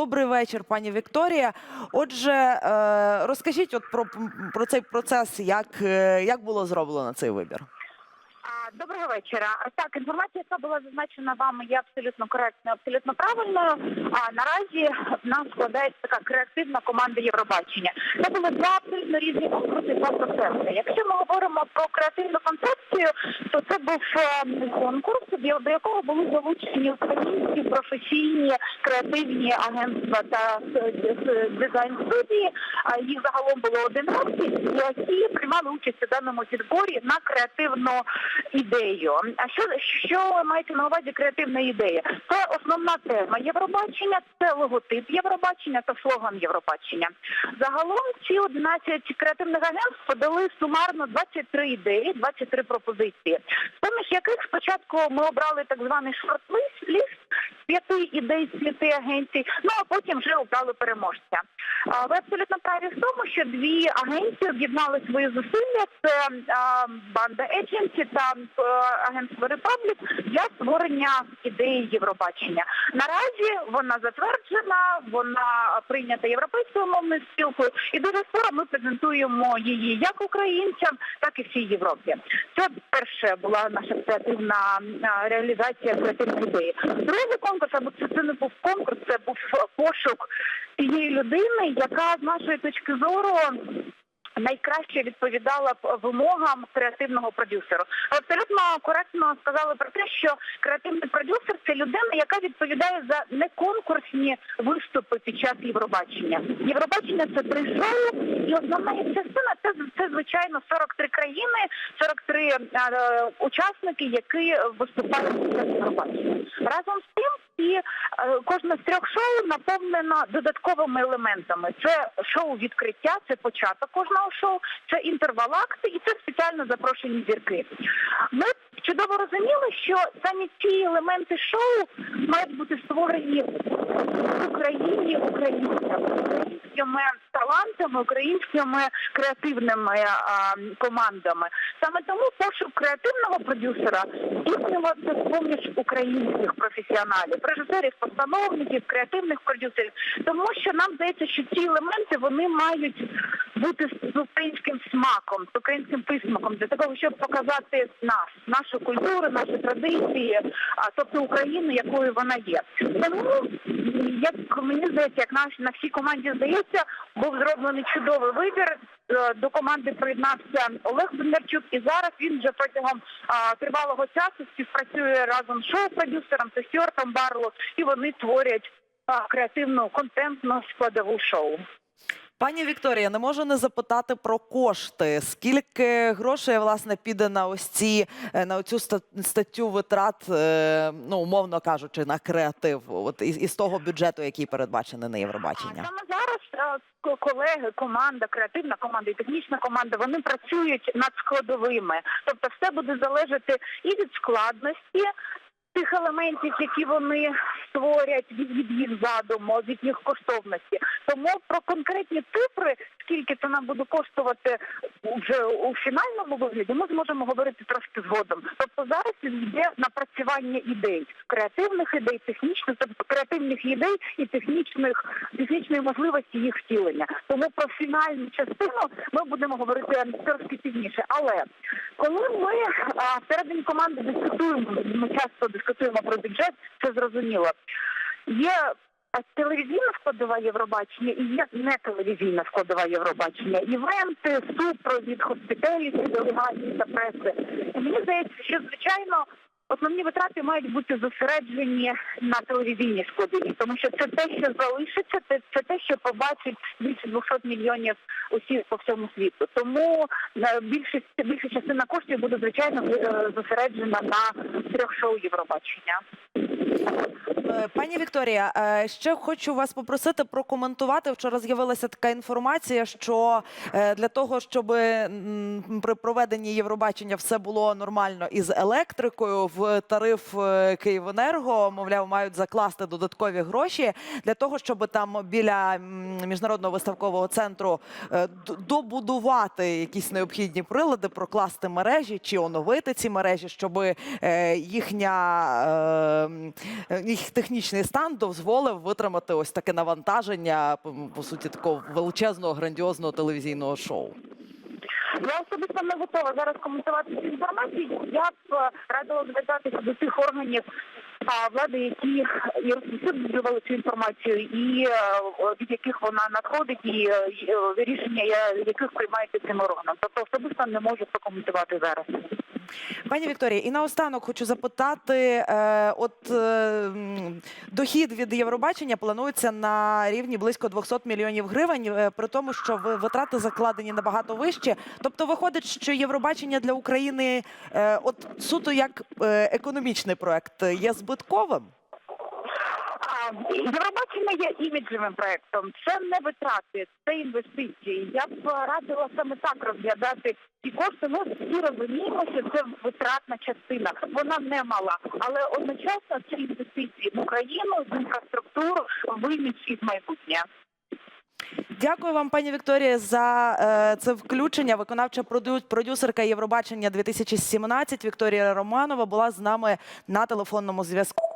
Добрий вечір, пані Вікторія. Отже, е, розкажіть от про, про цей процес, як, е, як було зроблено цей вибір? Доброго вечора. Так, інформація, яка була зазначена вами, є абсолютно коректною, абсолютно правильною. А наразі в нас складається така креативна команда Євробачення. Це були два абсолютно різні конкурси, два процеси. Якщо ми говоримо про креативну концепцію, то це був е, конкурс, до до якого були залучені українські професійні креативні агентства та е, е, дизайн студії. Їх загалом було 11, які приймали участь у даному відборі на креативну ідею. А що що маєте на увазі креативна ідея? Це основна тема Євробачення, це логотип Євробачення та слоган Євробачення. Загалом ці 11 креативних агентств подали сумарно 23 ідеї, 23 пропозиції. З поміж яких спочатку ми обрали так званий шорт-лист ліст з п'яти ідей з п'яти агенцій, ну а потім вже обрали переможця. Ви абсолютно праві в тому, що дві агенції об'єднали свої зусилля. Це банда Едженсі та е, агентство Репаблік для створення ідеї Євробачення. Наразі вона затверджена, вона прийнята європейською мовною спілкою, і дуже скоро ми презентуємо її як українцям, так і всій Європі. Це перше була наша креативна реалізація креативної ідеї. Другий конкурс, або це, це не був конкурс, це був пошук тієї людини, яка з нашої точки зору найкраще відповідала б вимогам креативного продюсеру. Абсолютно коректно сказали про те, що креативний продюсер це людина, яка відповідає за неконкурсні виступи під час Євробачення. Євробачення це три шоу, і основна частина це, це звичайно 43 країни, 43 е, учасники, які виступають під час Євробачення. Разом з тим. І е, кожне з трьох шоу наповнено додатковими елементами. Це шоу відкриття, це початок кожного шоу, це інтервал акти і це спеціально запрошені зірки. Ми чудово розуміли, що самі ці елементи шоу мають бути створені в Україні українцями, українськими талантами, українськими креативними а, командами. Саме тому пошук креативного продюсера здійснювався з поміж українських професіоналів, режисерів, постановників, креативних продюсерів, тому що нам здається, що ці елементи вони мають бути з українським смаком, з українським присмаком для того, щоб показати нас, нашу культуру, наші традиції, а тобто Україну, якою вона є. Тому як мені здається, як наш на всій команді здається, був зроблений чудовий вибір. Е, До команди приєднався Олег Бондарчук, і зараз він вже протягом а, тривалого часу співпрацює разом з шоу-продюсером та Стюартом Барло, і вони творять а, креативну контентну складову шоу. Пані Вікторія, не можу не запитати про кошти. Скільки грошей власне піде на ось ці е, на цю статтю витрат, е, ну умовно кажучи, на креатив? От із, із того бюджету, який передбачений на Євробачення? Саме зараз е, ко- колеги, команда, креативна команда і технічна команда, вони працюють над складовими. Тобто, все буде залежати і від складності. Тих елементів, які вони створять від, від їх задуму, від їх коштовності. Тому про конкретні цифри, скільки це нам буде коштувати вже у фінальному вигляді, ми зможемо говорити трошки згодом. Тобто зараз йде напрацювання ідей, креативних ідей, технічних, тобто креативних ідей і технічних технічної можливості їх втілення. Тому про фінальну частину ми будемо говорити трошки пізніше. Але коли ми а, всередині команди дискутуємо, ми часто дискутуємо про бюджет, це зрозуміло. Є телевізійна складова Євробачення і є не телевізійна складова Євробачення. Івенти, супровід, хоспіталіті, делегації та преси. Мені здається, що звичайно. Основні витрати мають бути зосереджені на телевізійній складові, тому що це те, що залишиться, це, це те, що побачить більше 200 мільйонів усіх по всьому світу. Тому е, більшість більша частина коштів буде звичайно е, зосереджена на трьох шоу Євробачення. Е, Пані Вікторія, е, ще хочу вас попросити прокоментувати. Вчора з'явилася така інформація, що е, для того, щоб при проведенні Євробачення все було нормально із електрикою, в тариф Київенерго, мовляв, мають закласти додаткові гроші для того, щоб там біля міжнародного виставкового центру добудувати якісь необхідні прилади, прокласти мережі чи оновити ці мережі, щоб їхня їх технічний стан дозволив витримати ось таке навантаження, по, суті, такого величезного грандіозного телевізійного шоу. Я особисто не готова зараз коментувати цю інформацію. Я б е, радила звертатися до тих органів влади, які і розповсюджували цю інформацію, і е, від яких вона надходить, і е, е, рішення яких приймається цим органом. Тобто особисто не можу прокоментувати зараз. Пані Вікторія, і наостанок хочу запитати: е, от е, дохід від Євробачення планується на рівні близько 200 мільйонів гривень, е, при тому, що ви- витрати закладені набагато вище. Тобто, виходить, що Євробачення для України, от суто як економічний проект, є збитковим. Євробачення є іміджевим проектом. Це не витрати, це інвестиції. Я б радила саме так розглядати ці кошти. Ми всі розуміємо, що це витратна частина. Вона не мала, але одночасно це інвестиції в Україну, в інфраструктуру, в і в майбутнє. Дякую вам, пані Вікторія, за е, це включення. Виконавча продю- продюсерка Євробачення 2017 Вікторія Романова була з нами на телефонному зв'язку.